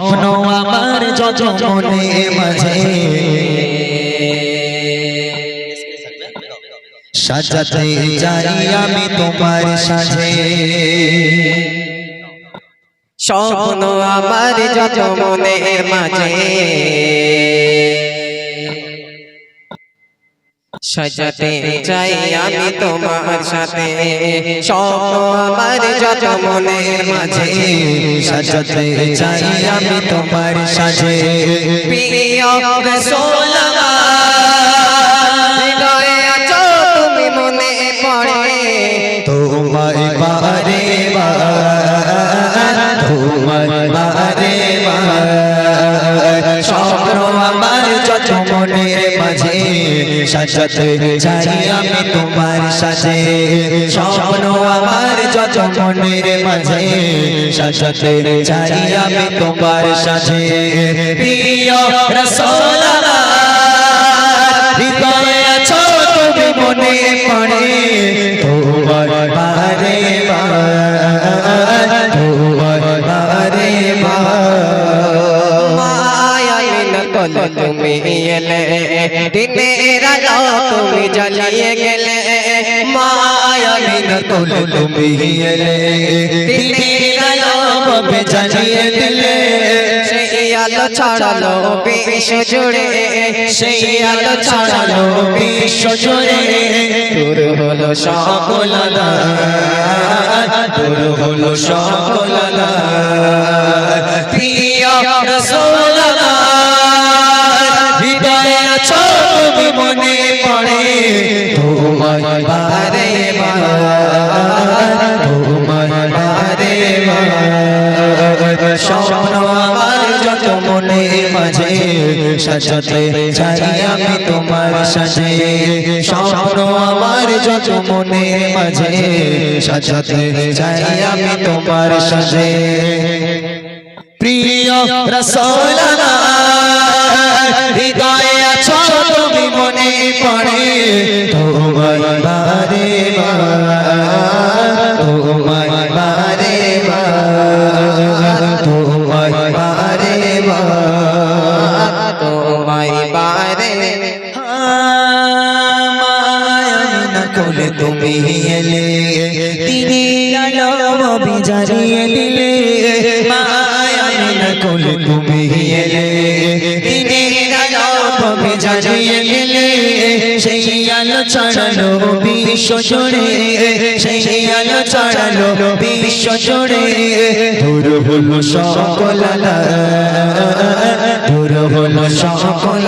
শোনো আমার যত মনে মাঝে। সাজাতে যাই আমি তোমার সাজে। স্বপ্ন আমার যত মনের মাঝে। সাজাতে চাই আমি তোমার সাথে। স্বপ্ন আমার যত মনের মাঝে সাজাতে যাই আমি তোমার সাজে প্রিয় রসুল তুমি মনে পড়ে। বারে বারে আমার যত সাজাতে চাই আমি তোমার সাথে স্বপ্ন আমার যত মনের মাঝে। সাজাতে চাই আমি তোমার সাথে প্রিয় মায়াবিন তুমি এলে দিনের আলো তুমি জ্বালিয়ে গেলে মায়াবিন কল তুমি এলে, দিনের আলো ভাবে জ্বালিয়ে দিলে? সেই আলো ছড়ালো বিশ্ব জুড়ে, সেই আলো ছড়ালো বিশ্ব জুড়ে। দূর হলো সকল দূর হলো সকল প্রিয় রসোল মনে পড়ে। তোমার বারে তোমার বারে বার স্বপ্ন আমার যত মনে মাঝে সাজাতে চাই আমি তোমার সাজে। স্বপ্ন আমার যত মনে মাঝে সাজাতে চাই আমি তোমার সাজে। প্রিয় রসোল তোমায় পারে কোলে তুমি এলে। তিনি আলো বিজারিয়ে দিলে কোলে তুমি এলে। তিনি আলো বিজারিয়ে দিলে সেই আলো ছড়ালো বিশ্ব জোড়ে, সেই আলো ছড়ালো বিশ্ব জোড়ে। দূর হলো সকল দূর হলো সকল